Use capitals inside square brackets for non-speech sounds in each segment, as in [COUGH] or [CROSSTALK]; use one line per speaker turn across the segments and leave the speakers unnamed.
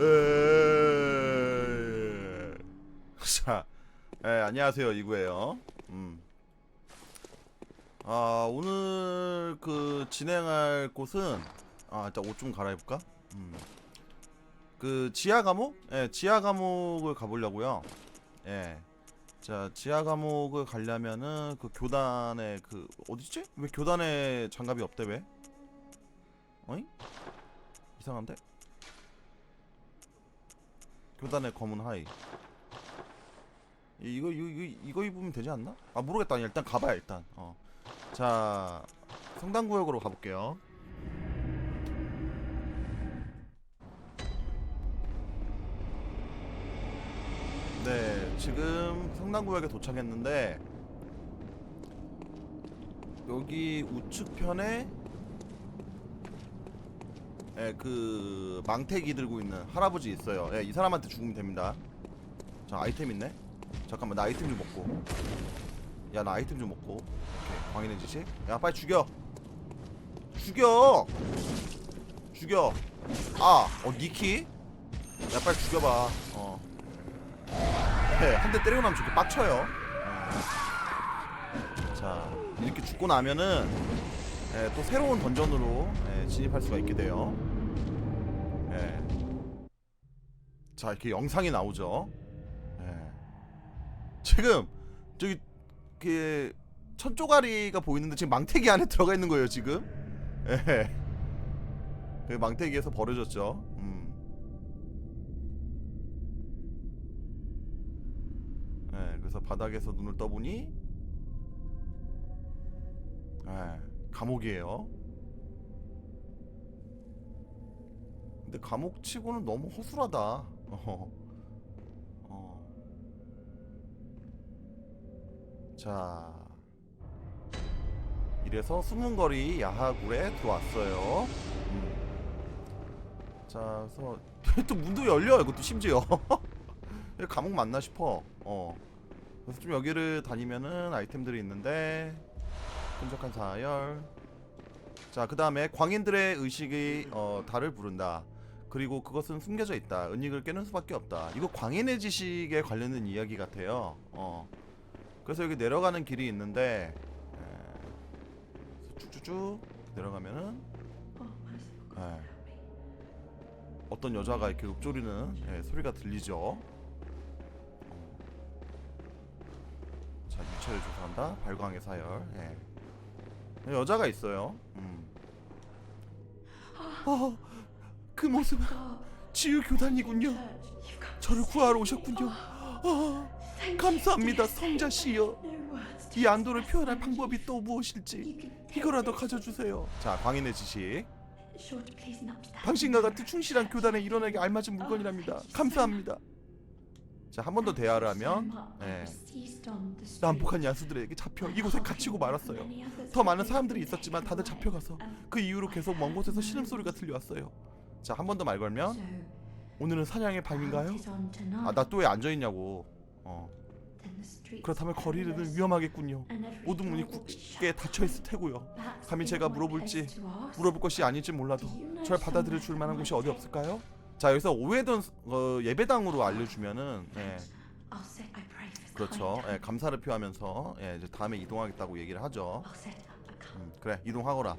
에... 자, 예, 안녕하세요 이구예요. 음. 아 오늘 그 진행할 곳은 아 일단 옷 좀 갈아입을까? 음. 그 지하 감옥? 예, 지하 감옥을 가보려고요. 예. 자, 지하 감옥을 가려면은 그 교단에 그 어디지? 왜 교단에 장갑이 없대 왜? 어이? 이상한데? 교단의 검은 하이. 이거 이거, 이거 입으면 되지 않나? 아 모르겠다. 일단 가봐야 일단. 어. 자 성당구역으로 가볼게요. 네, 지금 성당구역에 도착했는데 여기 우측편에 예, 그 망태기 들고 있는 할아버지 있어요. 예, 이 사람한테 죽으면 됩니다. 자, 아이템 있네. 잠깐만, 나 아이템 좀 먹고. 야, 나 아이템 좀 먹고. 오케이, 광인의 지식. 야, 빨리 죽여. 죽여. 죽여. 아, 어, 니키? 야, 빨리 죽여봐. 어. 네, 한대 때리고 나면 저렇게 빡쳐요. 어. 자, 이렇게 죽고 나면은 예, 또 새로운 던전으로 예, 진입할 수가 있게 돼요. 자, 이렇게 영상이 나오죠. 예. 지금 저기 그 천조가리가 보이는데 지금 망태기 안에 들어가 있는 거예요, 지금. 예. 그 망태기에서 버려졌죠. 음. 예, 그래서 바닥에서 눈을 떠보니 예, 감옥이에요. 근데 감옥치고는 너무 허술하다. 어. 어. 자. 이래서 숨은 거리 야하굴에 들어왔어요. 음. 자, 그래서 [LAUGHS] 또 문도 열려. 이것도 심지어. [LAUGHS] 감옥 맞나 싶어. 어. 그래서 좀 여기를 다니면은 아이템들이 있는데 끈적한 사열. 자, 그 다음에 광인들의 의식이 어, 달을 부른다. 그리고 그것은 숨겨져 있다. 은닉을 깨는 수밖에 없다. 이거 광인의 지식에 관련된 이야기 같아요. 어. 그래서 여기 내려가는 길이 있는데 에, 쭉쭉쭉 내려가면은 에, 어떤 여자가 이렇게 읊조리는 예, 소리가 들리죠. 어. 자, 유체를 조사한다. 발광의 사열. 예. 여자가 있어요. 음. 어, 그 모습은 지유 교단이군요. 저를 구하러 오셨군요. 아, 감사합니다, 성자씨여. 이 안도를 표현할 방법이 또 무엇일지 이거라도 가져주세요. 자, 광인의 지식. 당신과 같은 충실한 교단의 일원에게 알맞은 물건이랍니다. 감사합니다. 자, 한 번 더 대화를 하면 예. 난폭한 야수들에게 잡혀 이곳에 갇히고 말았어요. 더 많은 사람들이 있었지만 다들 잡혀가서 그 이후로 계속 먼 곳에서 신음소리가 들려왔어요. 자, 한 번 더 말 걸면 오늘은 사냥의 밤인가요? 아, 나 또 왜 앉아 있냐고. 어. 그렇다면 거리는 위험하겠군요. 모든 문이 굳게 닫혀 있을 테고요. 감히 제가 물어볼지 물어볼 것이 아닐지 몰라도 절 받아들여 줄 만한 곳이 어디 없을까요? 자, 여기서 오해던 어, 예배당으로 알려주면은 예, 그렇죠. 예, 감사를 표하면서 예, 이제 다음에 이동하겠다고 얘기를 하죠. 음, 그래 이동하거라.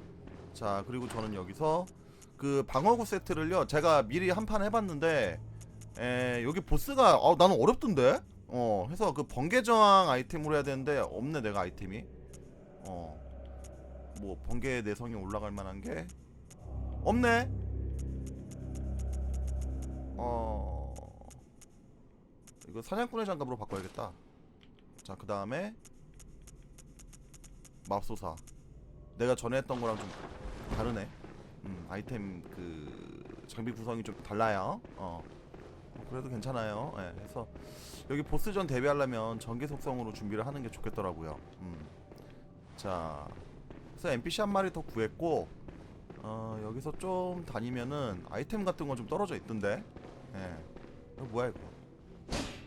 자 그리고 저는 여기서 그 방어구 세트를요 제가 미리 한 판 해봤는데 에, 여기 보스가 어, 나는 어렵던데? 어 해서 그 번개 저항 아이템으로 해야 되는데 없네 내가 아이템이. 어뭐 번개 내성이 올라갈 만한 게 없네. 어 이거 사냥꾼의 장갑으로 바꿔야겠다. 자 그 다음에 맙소사. 내가 전에 했던 거랑 좀 다르네. 음, 아이템 그 장비 구성이 좀 달라요. 어. 어, 그래도 괜찮아요. 예. 그래서 여기 보스전 대비하려면 전개 속성으로 준비를 하는 게 좋겠더라고요. 음. 자, 그래서 NPC 한 마리 더 구했고, 어, 여기서 좀 다니면은 아이템 같은 거좀 떨어져 있던데. 예. 이거 뭐야 이거?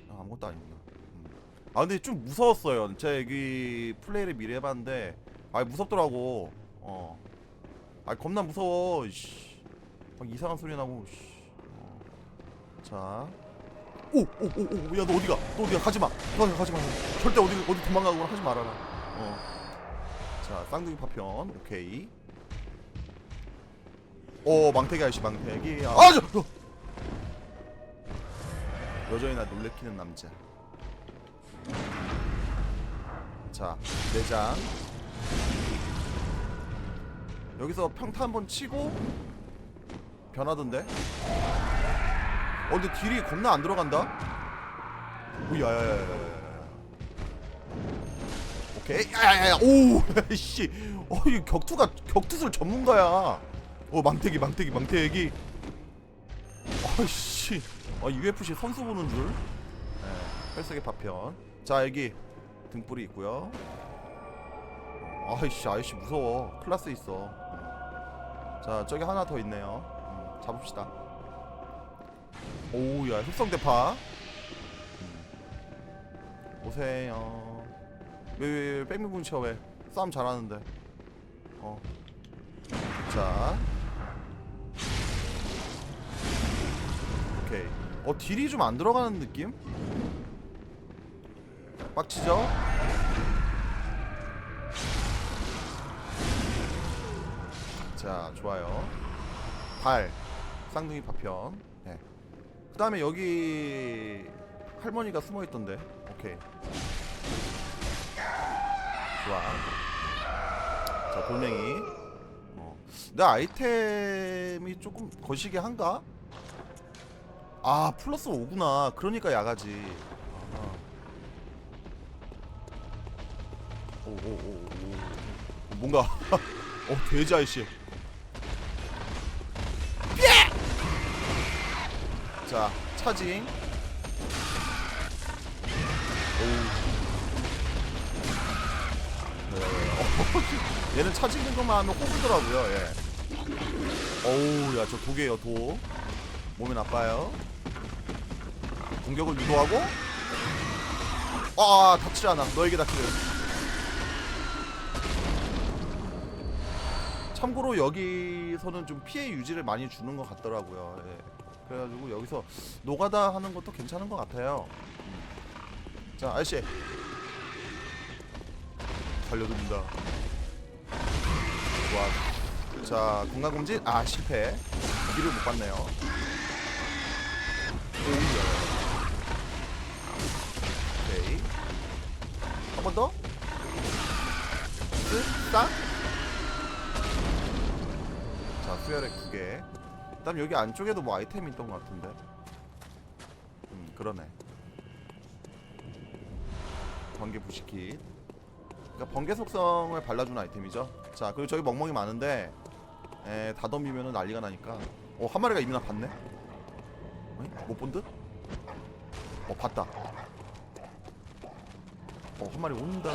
아, 아무것도 아니구나. 음. 아 근데 좀 무서웠어요. 제가 여기 플레이를 미리 해봤는데, 아 무섭더라고. 어. 아 겁나 무서워. 씨. 막 이상한 소리 나고. 씨. 어. 자. 오, 오, 오, 오, 야, 너 어디가? 너 어디가? 가지 마. 너 가지 마. 절대 어디 어디 도망가거나 하지 말아라. 어. 자, 쌍둥이 파편. 오케이. 오, 망태기 아저씨, 망태기. 아, 저, 어. 여전히 나 놀래키는 남자. 자, 내장. 여기서 평타 한번 치고 변하던데. 어, 근데 딜이 겁나 안 들어간다. 오, 야야야야야. 오케이, 야야야, 오, [LAUGHS] 씨, 어, 이 격투가 격투술 전문가야. 어, 망태기, 망태기, 망태기. 아씨, 아, UFC 선수 보는 줄. 네, 혈색의 파편. 자, 여기 등불이 있고요. 아이씨, 아이씨 무서워. 클라스 있어. 자, 저기 하나 더 있네요. 음, 잡읍시다. 오우야, 흑성 대파. 음. 오세요. 왜, 왜, 왜, 백미군 쳐, 왜? 싸움 잘하는데. 어. 자. 오케이. 어, 딜이 좀 안 들어가는 느낌? 빡치죠? 자, 좋아요. 발. 쌍둥이 파편. 네. 그 다음에 여기 할머니가 숨어 있던데. 오케이. 좋아. 자, 돌멩이. 어. 내 아이템이 조금 거시기 한가? 아, 플러스 5구나. 그러니까 야가지. 아. 오, 오, 오, 오. 뭔가. [LAUGHS] 어, 돼지 아이씨. 자, 차징. 오. 네. 어, [LAUGHS] 얘는 차징인 것만 하면 호구더라고요, 예. 어우, 야, 저 독이에요, 독. 몸에 나빠요. 공격을 유도하고. 아, 닥치지 않아. 너에게 닥치를. 참고로 여기서는 좀 피해 유지를 많이 주는 것 같더라고요. 예. 그래가지고 여기서 노가다 하는 것도 괜찮은 것 같아요. 음. 자, 아저씨. 살려줍니다. 좋아. 자, 건강검진. 아, 실패. 길을 못 봤네요. 오케이. 한 번 더. 끝. 딱. 자, 수혈액 두 개. 그다음 여기 안쪽에도 뭐 아이템이 있던 것 같은데. 음, 그러네. 번개 부식킷. 그러니까 번개 속성을 발라주는 아이템이죠. 자, 그리고 저기 멍멍이 많은데, 에, 다 덤비면은 난리가 나니까. 어, 한 마리가 이미 나 봤네. 어이? 못본 듯? 어, 봤다. 어, 한 마리 온다.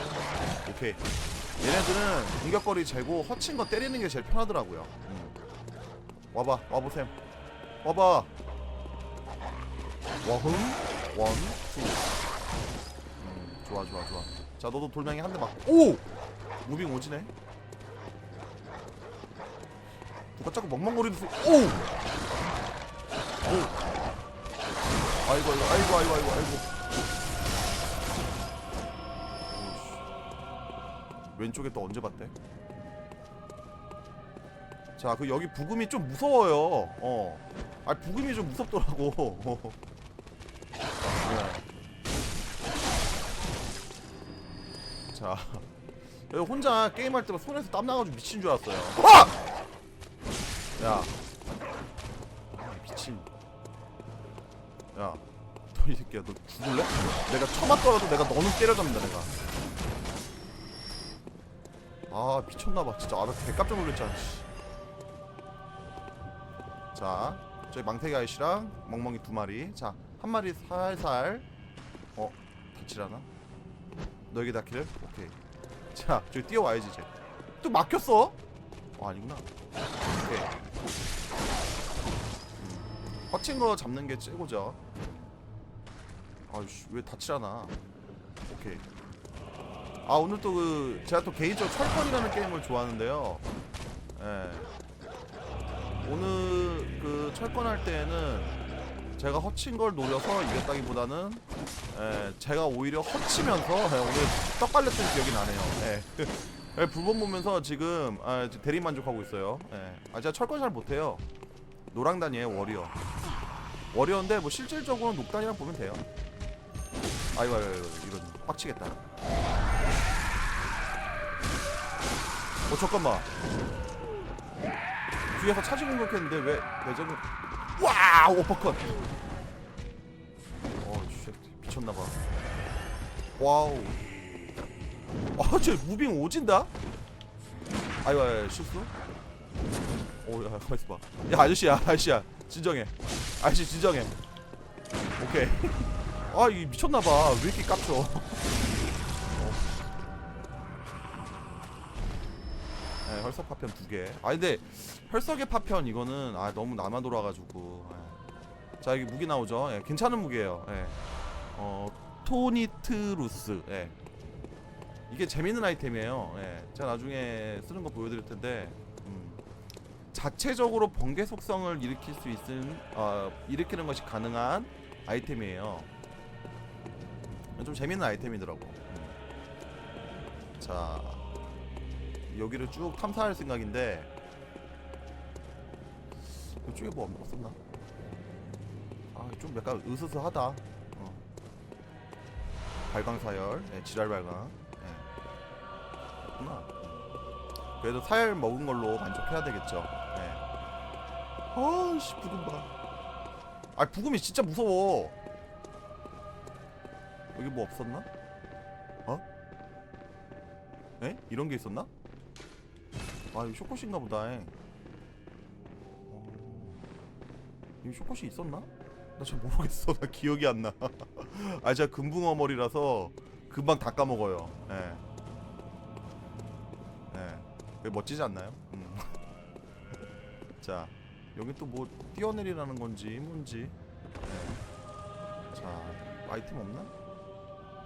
오케이. 얘네들은 공격거리 재고 허친 거 때리는 게 제일 편하더라고요. 음. 와봐, 와보셈. 와봐. 와흥, 원, 투. 음, 좋아, 좋아, 좋아. 자, 너도 돌멩이 한 대 맞고. 오! 무빙 오지네. 누가 자꾸 멍멍거리는 소리. 오! 오! 아이고, 아이고, 아이고, 아이고, 아이고, 아이고. 왼쪽에 또 언제 봤대? 자, 그 여기 부금이 좀 무서워요. 어. 아, 부금이 좀 무섭더라고. [LAUGHS] 네. 자, 여기 혼자 게임할 때만 손에서 땀 나가지고 미친 줄 알았어요. 아! 야, 아, 미친. 야, 너 이 새끼야, 너 죽을래? 내가 처맞더라도 내가 너는 때려잡는다, 내가. 아, 미쳤나봐, 진짜. 아, 나 개 깜짝 놀랐잖아. 씨. 자, 저기 망태기 아이씨랑 멍멍이 두 마리. 자, 한 마리 살살. 어, 다치라나? 너에게 닿기를? 오케이. 자, 저기 뛰어와야지 이제. 또 막혔어? 어, 아니구나. 오케이. 음, 허친 거 잡는 게 최고죠. 아이씨, 왜 다치라나? 오케이. 아, 오늘 또 그, 제가 또 개인적으로 철권이라는 게임을 좋아하는데요. 예. 오늘 그 철권 할 때는 제가 허친 걸 노려서 이겼다기보다는 예, 제가 오히려 허치면서 예, 오늘 떡 갈렸던 기억이 나네요. 예. [LAUGHS] 예, 불법 보면서 지금 아, 대리 만족하고 있어요. 예. 아 제가 철권 잘 못해요. 노랑단이에요 워리어. 워리어인데 뭐 실질적으로 녹단이랑 보면 돼요. 아이고 아이고 아이고, 이런 빡치겠다. 어 잠깐만. 뒤에서 차지 공격했는데 왜 내적은 와 오퍼컷. 어 쉣, 미쳤나 봐. 와우. 아 쟤 무빙 오진다. 아이고 아이고 실수. 오 야 가만 있어봐. 야 아저씨야 아저씨야 진정해. 아저씨 진정해. 오케이. [LAUGHS] 아 이 미쳤나 봐. 왜 이렇게 깝쳐? 혈석 파편 두 개. 아 근데 혈석의 파편 이거는 아 너무 남아 돌아가지고. 예. 자 여기 무기 나오죠. 예, 괜찮은 무기예요. 예. 어 토니트루스. 예. 이게 재밌는 아이템이에요. 예. 제가 나중에 쓰는 거 보여드릴 텐데. 음. 자체적으로 번개 속성을 일으킬 수 있는 어, 일으키는 것이 가능한 아이템이에요. 좀 재밌는 아이템이더라고. 음. 자 여기를 쭉 탐사할 생각인데 이쪽에 뭐 없었나? 아 좀 약간 으스스하다. 어. 발광사열, 네, 지랄 발광. 네. 그래도 사열 먹은 걸로 만족해야 되겠죠. 네. 아씨 부금 봐. 아 부금이 진짜 무서워. 여기 뭐 없었나? 어? 에? 이런 게 있었나? 아 이거 쇼컷인가 보다. 에. 어... 이거 쇼컷이 있었나? 나 잘 모르겠어. [LAUGHS] 나 기억이 안 나. [LAUGHS] 아 제가 금붕어 머리라서 금방 다 까먹어요. 예. 예. 왜 멋지지 않나요? 음. [LAUGHS] 자 여기 또 뭐 뛰어내리라는 건지 뭔지. 예. 자 아이템 없나?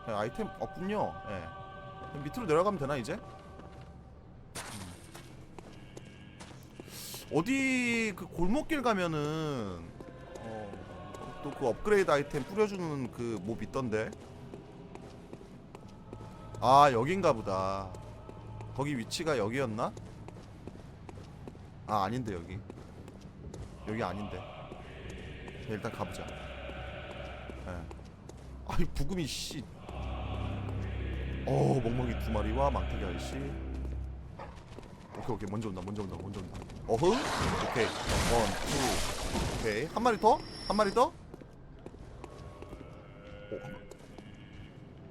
예, 아이템 없군요. 예. 밑으로 내려가면 되나 이제? 어디 그 골목길 가면은 어, 또 그 업그레이드 아이템 뿌려주는 그 몹 있던데. 아 여긴가 보다. 거기 위치가 여기였나? 아 아닌데 여기. 여기 아닌데. 자, 일단 가보자. 예. 아이 부금이 씨. 어 멍멍이 두 마리와 망태기 아저씨. 오케이 오케이. 먼저 온다 먼저 온다 먼저 온다. 어흥? 오케이. 원, 투, 오케이. 한 마리 더? 한 마리 더? 어, 한 마-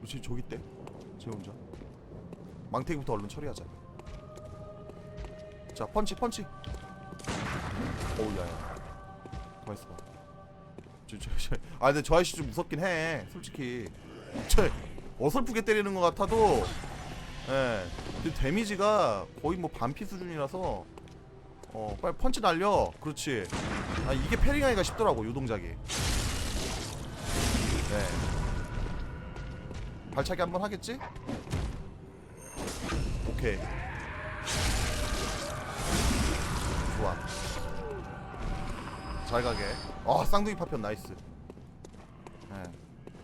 쟤 저기 있대? 쟤 혼자. 망태기부터 얼른 처리하자. 자 펀치 펀치. 어우 야야. 가만 있어 봐. 저, 저, 저, 아 근데 저 아저씨 좀 무섭긴 해 솔직히. 저 어설프게 때리는 것 같아도. 예 근데 데미지가 거의 뭐 반피 수준이라서 어 빨리 펀치 날려. 그렇지. 아 이게 패링하기가 쉽더라고 요 동작이. 네. 발차기 한번 하겠지? 오케이. 좋아. 잘 가게. 아 쌍둥이 파편 나이스. 네.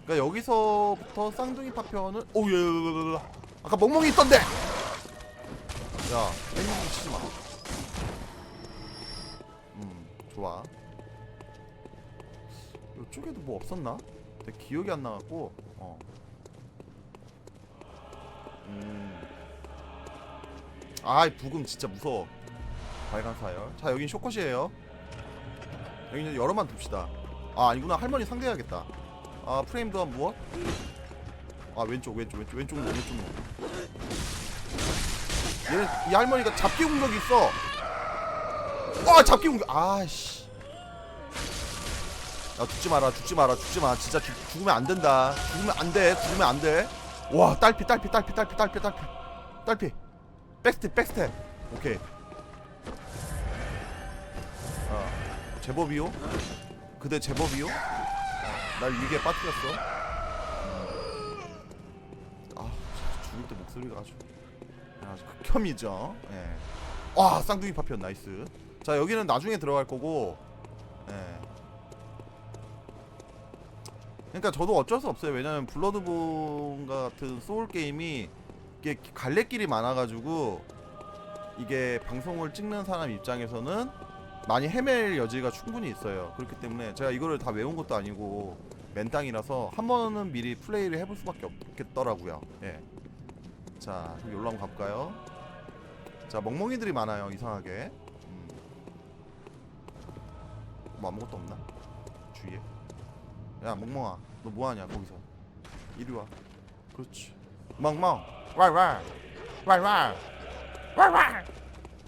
그러니까 여기서부터 쌍둥이 파편을 오예. 아까 멍멍이 있던데 야 땡땡이 치지 마 음, 좋아. 이쪽에도 뭐 없었나? 내 기억이 안 나갖고. 어. 음. 아이 부금 진짜 무서워. 발광 사열. 자 여긴 쇼컷이에요. 여기는 여러만 둡시다. 아 아니구나 할머니 상대해야겠다. 아 프레임 도한 무엇? 아 왼쪽 왼쪽 왼쪽 왼쪽 놈 왼쪽 놈. 얘는 이 할머니가 잡기 공격이 있어. 와 잡기 공격 아씨. 야 죽지 마라 죽지 마라 죽지 마. 진짜 죽, 죽으면 안 된다. 죽으면 안돼 죽으면 안돼와 딸피 딸피 딸피 딸피 딸피 딸피. 딸피. 백스텝 백스텝. 오케이. 어 제법이요? 그대 제법이요? 어, 날 위기에 빠뜨렸어. 아 진짜 죽을 때 목소리가 아주 아주 극혐이죠 예. 와 쌍둥이 파편 나이스 자 여기는 나중에 들어갈 거고 예. 그러니까 저도 어쩔 수 없어요. 왜냐면 블러드본 같은 소울 게임이 이게 갈래길이 많아가지고 이게 방송을 찍는 사람 입장에서는 많이 헤맬 여지가 충분히 있어요. 그렇기 때문에 제가 이거를 다 외운 것도 아니고 맨땅이라서 한 번은 미리 플레이를 해볼 수밖에 없겠더라고요. 예. 자, 여기로 한번 가볼까요? 자, 멍멍이들이 많아요. 이상하게. 음. 뭐 아무것도 없나? 주위에. 야, 멍멍아, 너 뭐하냐 거기서? 이리 와. 그렇지. 멍멍, 왈왈, 왈왈, 왈왈.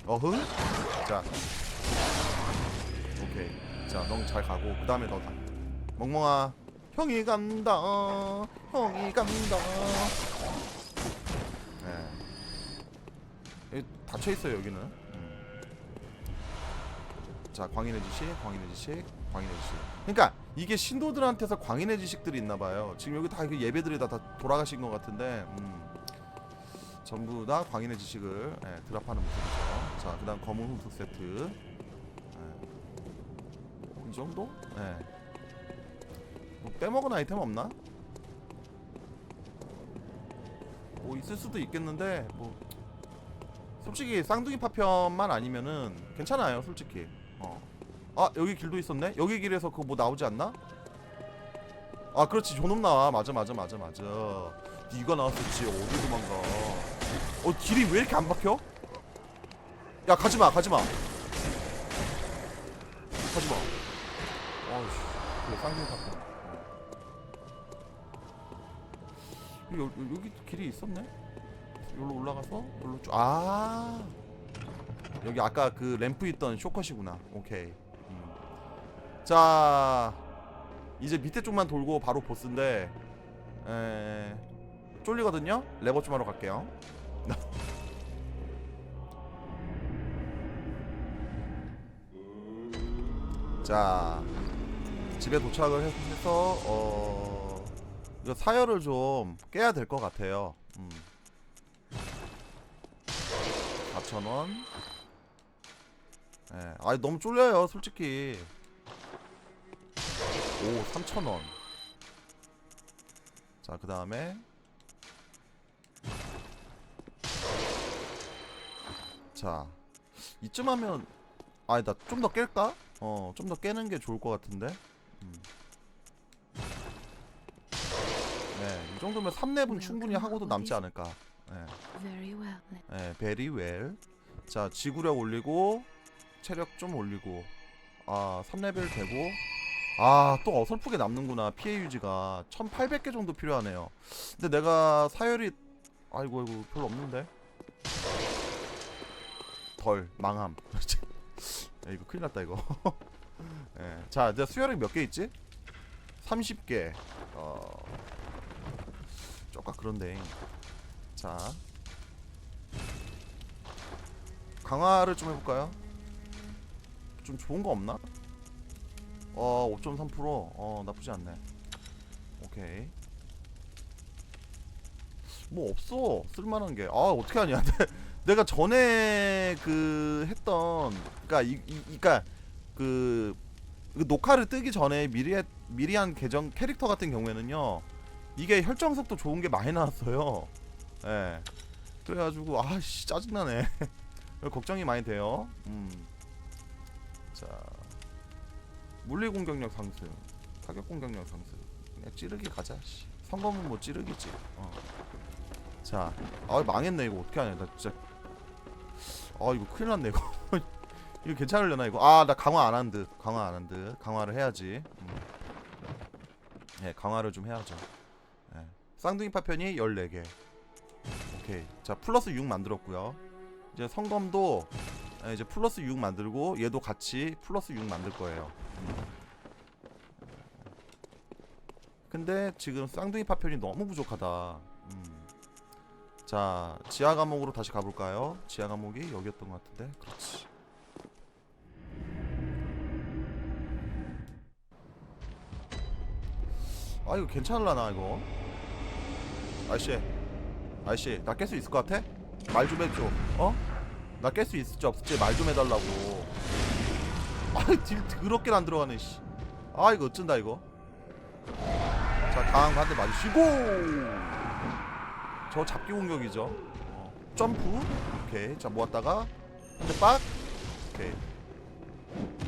어흥? 자, 오케이. 자, 넌 잘 가고 그 다음에 너 가. 멍멍아, 형이 간다. 형이 간다. 네. 여기 닫혀 있어요 여기는. 음. 자, 광인의 지식, 광인의 지식, 광인의 지식. 그러니까 이게 신도들한테서 광인의 지식들이 있나 봐요. 지금 여기 다 그 예배들이 다, 다 돌아가신 것 같은데. 음. 전부 다 광인의 지식을 예, 드랍하는 모습이죠. 자, 그다음 검은 흠수 세트. 예. 이 정도? 예. 뭐 빼먹은 아이템 없나? 뭐 있을 수도 있겠는데 뭐 솔직히 쌍둥이 파편만 아니면은 괜찮아요, 솔직히. 어. 아 여기 길도 있었네. 여기 길에서 그거 뭐 나오지 않나? 아 그렇지 존엄 나와. 맞아 맞아 맞아 맞아. 네가 나왔었지. 어디 도망가? 어 길이 왜 이렇게 안 박혀? 야 가지마 가지마. 가지마. 어이씨. 그래 쌍둥이 파편. 여, 여, 여기 길이 있었네? 여기로 올라가서 여기로 쭉 아. 여기 아까 그 램프 있던 쇼컷이구나. 오케이. 음. 자, 이제 밑에 쪽만 돌고 바로 보스인데, 에, 쫄리거든요. 레버 좀 하러 갈게요. [LAUGHS] 자, 집에 도착을 해서 어 이거 사열을 좀 깨야 될 것 같아요. 음. 4,000원. 예. 아, 너무 쫄려요, 솔직히. 오, 3,000원. 자, 그 다음에 자. 이쯤 하면 아니, 나 좀 더 깰까? 어, 좀 더 깨는 게 좋을 것 같은데. 음. 네, 이 정도면 3렙은 충분히 하고도 남지 않을까. 네.
Very well.
예, 베리 웰. 자, 지구력 올리고 체력 좀 올리고. 아, 3레벨 되고. 아, 또 어설프게 남는구나. 피해 유지가 1800개 정도 필요하네요. 근데 내가 사열이 아이고 아이고 별로 없는데. 덜 망함. [LAUGHS] 야, 이거 큰일 났다 이거. 예. [LAUGHS] 자, 내 수혈이 몇개 있지? 30개. 어. 쪼까 그런데. 자. 강화를 좀 해볼까요? 좀 좋은 거 없나? 어, 5.3%. 어, 나쁘지 않네. 오케이. 뭐 없어. 쓸만한 게. 아, 어떻게 하냐. [LAUGHS] 내가 전에 그 했던 그러니까 이, 이 그러니까 그, 그 녹화를 뜨기 전에 미리 했, 미리 한 계정 캐릭터 같은 경우에는요. 이게 혈정 속도 좋은 게 많이 나왔어요. 예. 그래 가지고 아씨 짜증나네. [LAUGHS] 걱정이 많이 돼요. 음. 자 물리 공격력 상승, 타격 공격력 상승. 그냥 찌르기 가자. 씨. 성검은 뭐 찌르기지. 어. 자, 아 망했네 이거 어떻게 하냐. 나 진짜. 아 이거 큰일 났네 이거. [LAUGHS] 이거 괜찮으려나 이거? 아 나 강화 안 한 듯. 강화 안 한 듯. 강화를 해야지. 음. 예, 강화를 좀 해야죠. 예. 쌍둥이 파편이 14개. 오케이. 자, 플러스 6 만들었고요. 이제 성검도 예, 이제 플러스 6 만들고 얘도 같이 플러스 6 만들 거예요. 음. 근데 지금 쌍둥이 파편이 너무 부족하다. 음. 자, 지하 감옥으로 다시 가볼까요? 지하 감옥이 여기였던 것 같은데. 그렇지. 아 이거 괜찮을라나 이거? 아저씨 아저씨 나 깰 수 있을 것 같아? 말 좀 해줘. 어? 나 깰 수 있을지 없을지 말 좀 해달라고. 아딜 더럽게 안 들어가네 씨 아 이거 어쩐다 이거? 자 강한 거한대 맞으시고. 저 잡기 공격이죠. 어, 점프. 오케이. 자 모았다가 한 대 빡. 오케이.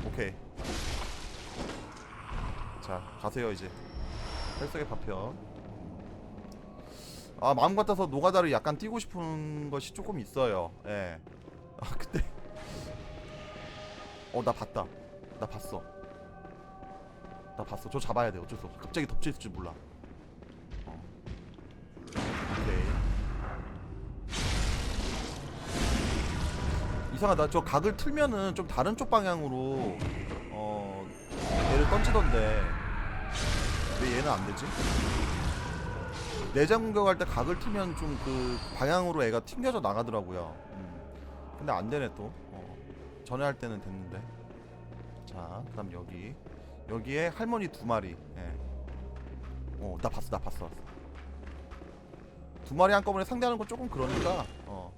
오케이. 자 가세요 이제. 혈색의 파편 아 마음 같아서 노가다를 약간 뛰고 싶은 것이 조금 있어요. 예. 아 근데 [LAUGHS] 어 나 봤다. 나 봤어. 나 봤어. 저 잡아야 돼 어쩔 수 없어. 갑자기 있을 줄 몰라. 어. 오케이. 이상하다. 저 각을 틀면은 좀 다른 쪽 방향으로 어 얘를 던지던데. 왜 얘는 안 되지? 내장 공격할 때 각을 틀면 좀 그 방향으로 애가 튕겨져 나가더라고요. 음. 근데 안 되네 또. 어. 전에 할 때는 됐는데. 자, 그다음 여기 여기에 할머니 두 마리. 예. 어, 나 봤어, 나 봤어. 봤어. 두 마리 한꺼번에 상대하는 건 조금 그러니까. 어.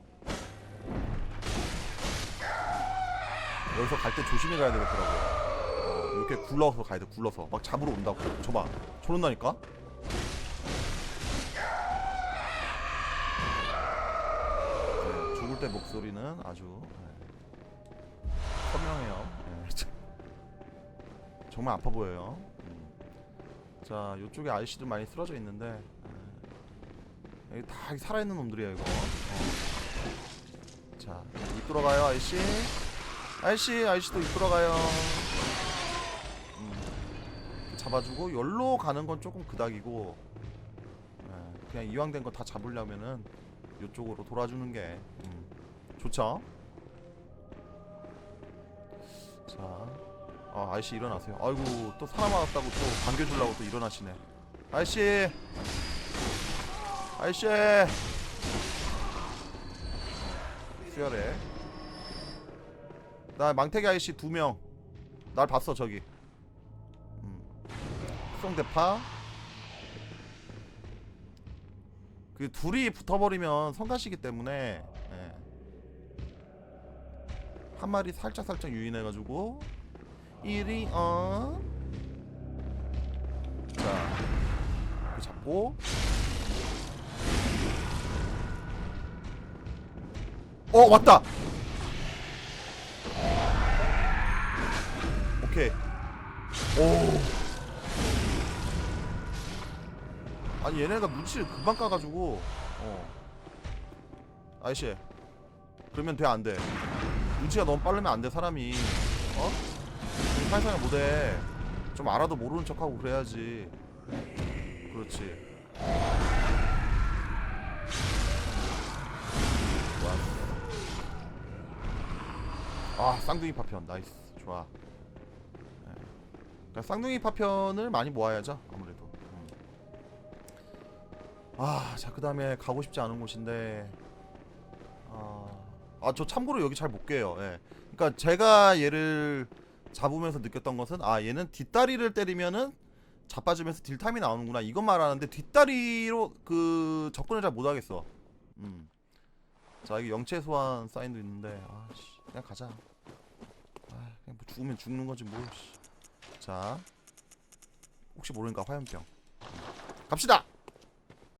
여기서 갈 때 조심히 가야 되겠더라고요. 어, 이렇게 굴러서 가야 돼, 굴러서. 막 잡으러 온다고. 저봐, 저런다니까. 네, 죽을 때 목소리는 아주 네, 선명해요. 네, 참. 정말 아파 보여요. 음. 자, 이쪽에 아저씨들 많이 쓰러져 있는데 네. 여기 다 살아있는 놈들이에요, 이거. 어. 자, 입 돌아가요, 아저씨. 아저씨, 아저씨도 입 돌아가요. 음. 잡아주고 열로 가는 건 조금 그닥이고 네, 그냥 이왕 된 거 다 잡으려면은 이쪽으로 돌아주는 게 음, 좋죠. 자, 아, 아저씨 일어나세요. 아이고 또 왔다고 또 반겨주려고 또 일어나시네. 아저씨, 아저씨, 수혈해. 나 망태기 아저씨 두 명. 날 봤어 저기. 음. 수송대파. 그 둘이 붙어버리면 성가시기 때문에 예. 한 마리 살짝 살짝 유인해가지고 이리 어. 자, 그 잡고. 어 왔다. 오케이. 오. 아니 얘네가 눈치를 금방 까가지고 어 아저씨 그러면 돼 안돼? 눈치가 너무 빠르면 안돼 사람이. 어? 사회생활 못해. 좀 알아도 모르는 척하고 그래야지. 그렇지. 아. 쌍둥이 파편. 나이스. 좋아. 네. 그러니까 쌍둥이 파편을 많이 모아야죠 아무래도. 음. 아, 자, 그 다음에 가고 싶지 않은 곳인데, 아, 아, 저 참고로 여기 잘 못 깨요. 예. 그러니까 제가 얘를 잡으면서 느꼈던 것은, 아, 얘는 뒷다리를 때리면은 자빠지면서 딜타임이 나오는구나. 이건 말하는데 뒷다리로 그 접근을 잘 못하겠어. 음. 자, 여기 영체 소환 사인도 있는데, 아, 씨, 그냥 가자. 아, 그냥 뭐 죽으면 죽는 거지 뭐. 씨. 자, 혹시 모르니까 화염병. 갑시다.